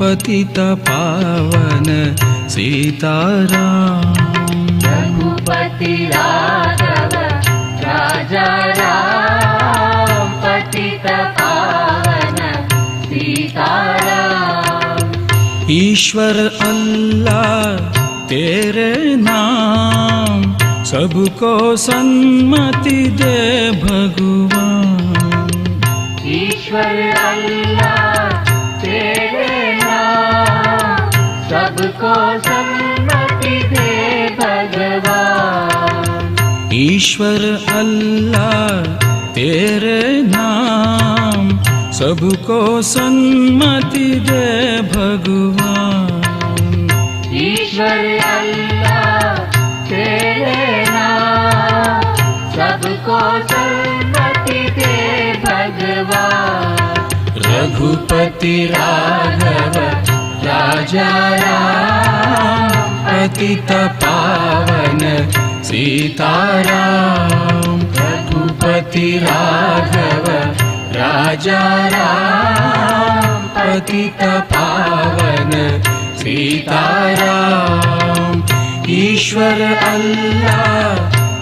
पतित पावन सीताराम। रघुपति राघव राजा राम पतित पावन सीताराम। ईश्वर अल्लाह तेरे नाम सबको सन्मति दे भगवान। ईश्वर अल्लाह सबको सम्मति दे भगवान। ईश्वर अल्लाह तेरे नाम सबको सन्मति दे भगवान। ईश्वर अल्लाह तेरे नाम सबको सम्मति दे भगवान। रघुपति राघव पतित पावन सीताराम रघुपति राघव राजा राम पतित पावन सीताराम। ईश्वर अल्लाह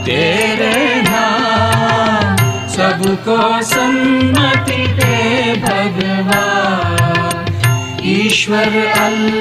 तेरे नाम सबको सन्मति दे भगवान ईश्वर अल्लाह